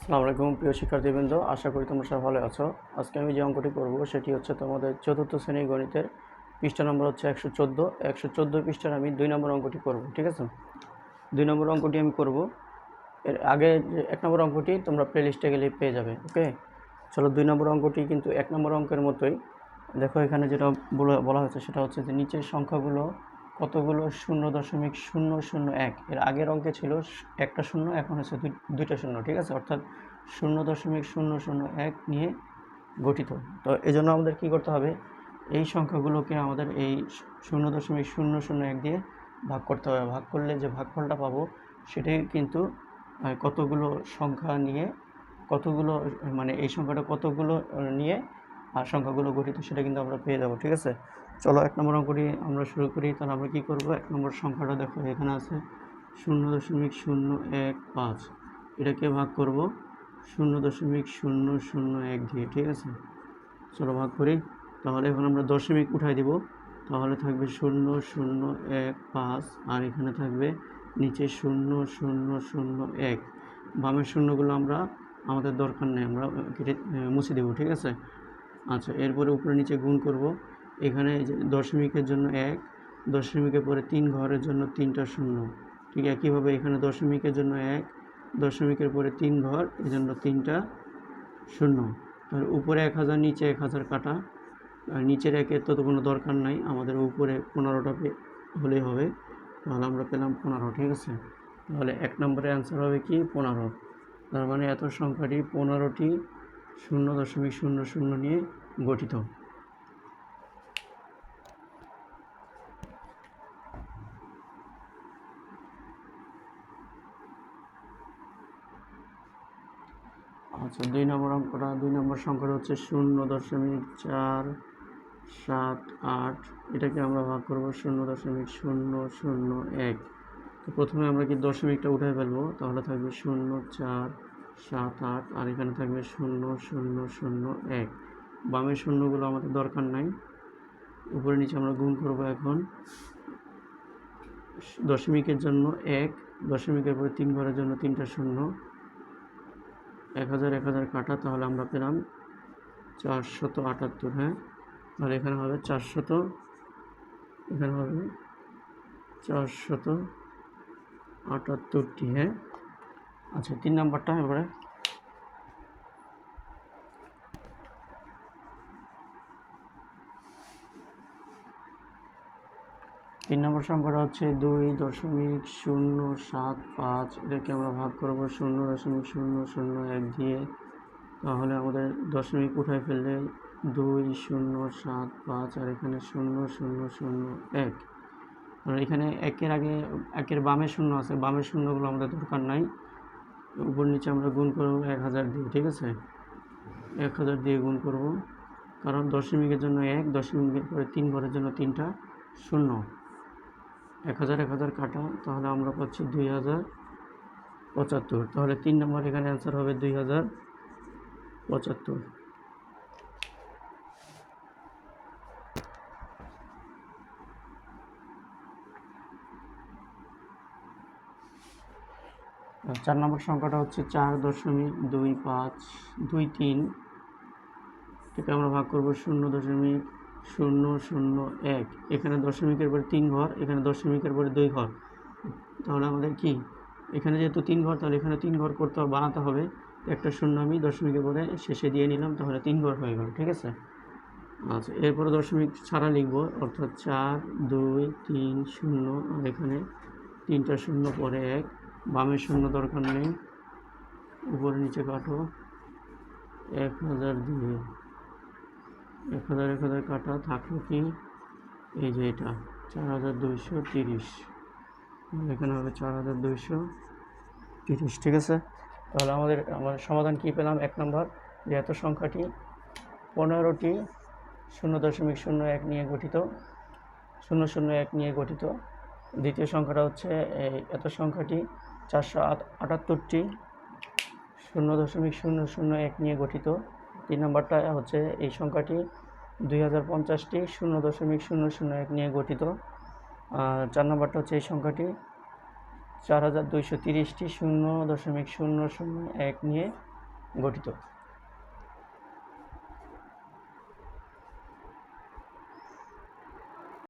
আসসালামু আলাইকুম, প্রিয় শিক্ষার্থীবৃন্দ। আশা করি তোমরা সবাই ভালো আছো। আজকে আমি যে অঙ্কটি করব, সেটি হচ্ছে তোমাদের চতুর্থ শ্রেণির গণিতের পৃষ্ঠা নম্বর হচ্ছে একশো চোদ্দ। একশো চোদ্দ পৃষ্ঠার আমি দুই নম্বর অঙ্কটি করব, ঠিক আছে? দুই নম্বর অঙ্কটি আমি করব। এর আগে এক নম্বর অঙ্কটি তোমরা প্লে লিস্টে গেলে পেয়ে যাবে ওকে চলো দুই নম্বর অঙ্কটি কিন্তু এক নম্বর অঙ্কের মতোই। দেখো এখানে যেটা বলা হয়েছে, সেটা হচ্ছে যে নিচের সংখ্যাগুলো কতগুলো শূন্য দশমিক শূন্য শূন্য এক? এর আগের অঙ্কে ছিল একটা শূন্য, এখন হচ্ছে দুই- দুইটা শূন্য, ঠিক আছে? অর্থাৎ শূন্য দশমিক শূন্য শূন্য এক নিয়ে গঠিত। তো এই জন্য আমাদের কী করতে হবে? এই সংখ্যাগুলোকে আমাদের এই শূন্য দশমিক শূন্য শূন্য এক দিয়ে ভাগ করতে হবে। ভাগ করলে যে ভাগফলটা পাবো, সেটাই কিন্তু কতগুলো সংখ্যা নিয়ে, কতগুলো মানে এই সংখ্যাটা কতগুলো নিয়ে, আর সংখ্যাগুলো গঠিত, সেটা কিন্তু আমরা পেয়ে যাব, ঠিক আছে? চলো এক নম্বর অঙ্কটি আমরা শুরু করি। তাহলে আমরা কী করব? এক নম্বর সংখ্যাটা দেখো, এখানে আছে শূন্য দশমিক শূন্য এক পাঁচ। এটাকে ভাগ করব শূন্য দশমিক শূন্য শূন্য এক দিয়ে, ঠিক আছে? চলো ভাগ করি। তাহলে এখন আমরা দশমিক উঠাই দিব। তাহলে থাকবে শূন্য শূন্য এক পাঁচ, আর এখানে থাকবে নিচে শূন্য শূন্য শূন্য এক। বামের শূন্যগুলো আমরা, আমাদের দরকার নেই, আমরা কেটে মুছে দেবো, ঠিক আছে? আচ্ছা এরপরে উপরে নিচে গুণ করব। এখানে দশমিকের জন্য এক, দশমিকের পরে তিন ঘরের জন্য তিনটা শূন্য। ঠিক একইভাবে এখানে দশমিকের জন্য এক, দশমিকের পরে তিন ঘর এই জন্য তিনটা শূন্য। আর উপরে এক হাজার, নিচে এক হাজার কাটা। আর নিচের একের তো কোনো দরকার নাই, আমাদের উপরে পনেরোটা হলেই হবে। তাহলে আমরা পেলাম পনেরো, ঠিক আছে? তাহলে এক নম্বরের অ্যান্সার হবে কি? পনেরো। তার মানে এত সংখ্যাটি পনেরোটি শূন্য দশমিক শূন্য শূন্য নিয়ে গঠিত। আচ্ছা দুই নম্বর অঙ্কটা দুই নম্বর সংখ্যাটা হচ্ছে শূন্য দশমিক চার সাত আট। এটাকে আমরা ভাগ করব শূন্য দশমিক শূন্য শূন্য এক। তো প্রথমে আমরা কি দশমিকটা উঠে ফেলব? তাহলে থাকবে শূন্য চার সাত আট, আর এখানে থাকবে শূন্য শূন্য শূন্য এক। বামের শূন্যগুলো আমাদের দরকার নাই। উপরে নিচে আমরা গুণ করব এখন দশমিকের জন্য এক, দশমিকের পরে তিন ঘরের জন্য তিনটা শূন্য। এক হাজার এক হাজার কাটা তাহলে আমরা পেলাম চারশত আটাত্তর হ্যাঁ? তাহলে এখানে হবে চারশত, এখানে হবে চারশত আটাত্তরটি হ্যাঁ? আচ্ছা তিন নাম্বারটা এবারে তিন নম্বর সংখ্যাটা হচ্ছে দুই দশমিক শূন্য সাত পাঁচ। এটাকে আমরা ভাগ করব শূন্য দশমিক শূন্য শূন্য এক দিয়ে। তাহলে আমাদের দশমিক উঠায় ফেললে দুই শূন্য সাত পাঁচ আর এখানে শূন্য শূন্য শূন্য এক। আর এখানে একের আগে একের বামে শূন্য আছে বামের শূন্যগুলো আমাদের দরকার নাই। উপর নিচে আমরা গুণ করব এক হাজার দিয়ে, ঠিক আছে? এক হাজার দিয়ে গুণ করব। কারণ দশমিকের জন্য এক, দশমিকের পরে তিন ঘরের জন্য তিনটা শূন্য। এক হাজার এক হাজার কাটা, তাহলে আমরা পাচ্ছি দুই হাজার পঁচাত্তর। তাহলে তিন নম্বর এখানে অ্যান্সার হবে দুই হাজার পঁচাত্তর। চার নম্বর সংখ্যাটা হচ্ছে চার দশমিক দুই পাঁচ দুই তিন। থেকে আমরা ভাগ করব শূন্য দশমিক শূন্য শূন্য, এক। এখানে দশমিকের পরে তিন ঘর এখানে দশমিকের পরে দুই ঘর তাহলে আমাদের কি? এখানে যেহেতু তিন ঘর তাহলে এখানে তিন ঘর করতে হবে, বানাতে হবে। একটা শূন্য আমি দশমিকের পরে শেষে দিয়ে নিলাম, তাহলে তিন ঘর হয়ে গেল, ঠিক আছে? আচ্ছা এরপরে দশমিক ছাড়া লিখব, অর্থাৎ চার, দুই, তিন, শূন্য, আর এখানে তিনটা শূন্য পরে এক। বামের শূন্য দরকার নেই, উপরে নিচে কাটো। এক হাজার দিয়ে এক হাজার কাটা থাকল কি? এই যে এটা, চার হাজার দুইশো তিরিশ। এখানে হবে চার হাজার দুইশো তিরিশ, ঠিক আছে? তাহলে আমাদের আমাদের সমাধান কী পেলাম? এক নম্বর, যে এত সংখ্যাটি পনেরোটি শূন্য দশমিক শূন্য এক নিয়ে গঠিত, শূন্য শূন্য এক নিয়ে গঠিত। দ্বিতীয় সংখ্যাটা হচ্ছে এত সংখ্যাটি চারশো আট, আটাত্তরটি শূন্য দশমিক শূন্য শূন্য এক নিয়ে গঠিত। তিন নম্বরটা হচ্ছে এই সংখ্যাটি দুই হাজার পঞ্চাশটি শূন্য দশমিক শূন্য শূন্য এক নিয়ে গঠিত। আর চার নম্বরটা হচ্ছে এই সংখ্যাটি চার হাজার দুইশো তিরিশটি শূন্য দশমিক শূন্য শূন্য এক নিয়ে গঠিত।